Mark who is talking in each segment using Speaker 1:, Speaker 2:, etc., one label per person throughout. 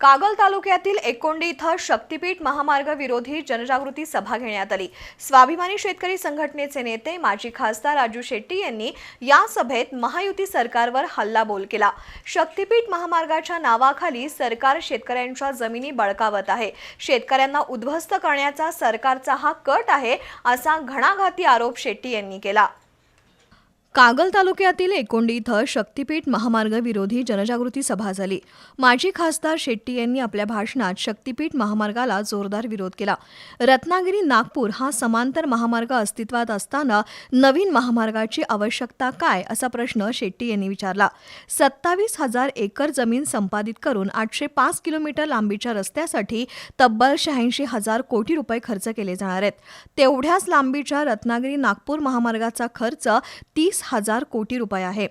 Speaker 1: कागल तालुक्यातील एकोंडी इथं शक्तीपीठ महामार्ग विरोधी जनजागृती सभा घेण्यात आली. स्वाभिमानी शेतकरी संघटनेचे नेते माजी खासदार राजू शेट्टी यांनी या सभेत महायुती सरकारवर हल्लाबोल केला. शक्तीपीठ महामार्गाच्या नावाखाली सरकार शेतकऱ्यांच्या जमिनी बळकावत आहे. शेतकऱ्यांना उद्ध्वस्त करण्याचा सरकारचा हा कट आहे असा घणाघाती आरोप शेट्टी यांनी केला. कागल तालुक्यातील एकोंडी इथं शक्तीपीठ महामार्ग विरोधी जनजागृती सभा झाली. माजी खासदार शेट्टी यांनी आपल्या भाषणात शक्तीपीठ महामार्गाला जोरदार विरोध केला. रत्नागिरी नागपूर हा समांतर महामार्ग अस्तित्वात असताना नवीन महामार्गाची आवश्यकता काय असा प्रश्न शेट्टी यांनी विचारला. सत्तावीस हजार एकर जमीन संपादित करून आठशे पाच किलोमीटर लांबीच्या रस्त्यासाठी तब्बल शहाऐंशी हजार कोटी रुपये खर्च केले जाणार आहेत. तेवढ्याच लांबीच्या रत्नागिरी नागपूर महामार्गाचा खर्च तीस हजार कोटी रुपये आहे.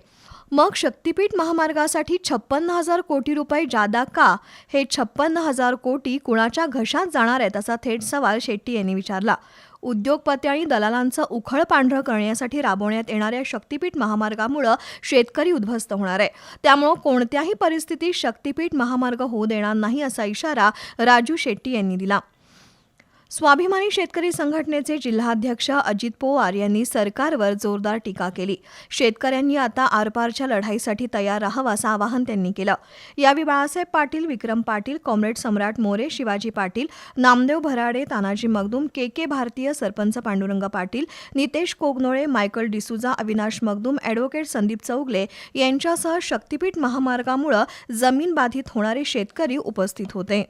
Speaker 1: मग शक्तीपीठ महामार्गासाठी छप्पन्न हजार कोटी रुपये जादा का? हे छप्पन्न हजार कोटी कुणाच्या घशात जाणार आहेत असा थेट सवाल शेट्टी यांनी विचारला. उद्योगपती आणि दलालांचं उखळ पांढरं करण्यासाठी राबवण्यात येणाऱ्या शक्तीपीठ महामार्गामुळं शेतकरी उद्ध्वस्त होणार आहे. त्यामुळं कोणत्याही परिस्थितीत शक्तीपीठ महामार्ग होऊ देणार नाही असा इशारा राजू शेट्टी यांनी दिला. स्वाभिमानी शेतकरी संघटनेचे जिल्हाध्यक्ष अजित पवार यांनी सरकारवर जोरदार टीका केली. शेतकऱ्यांनी आता आरपारच्या लढाईसाठी तयार राहावं असं आवाहन त्यांनी केलं. यावेळी Balasaheb Patil Vikram Patil comrade Samrat More Shivaji Patil Namdev Bharade Tanaji Magdum K K Bharatiya sarpanch Pandurang Patil Nitesh Kognole Michael D'Souza Avinash Magdum advocate Sandeep Chougale यांच्यासह शक्तीपीठ महामार्गामुळं जमीन बाधित होणारे शेतकरी उपस्थित होते.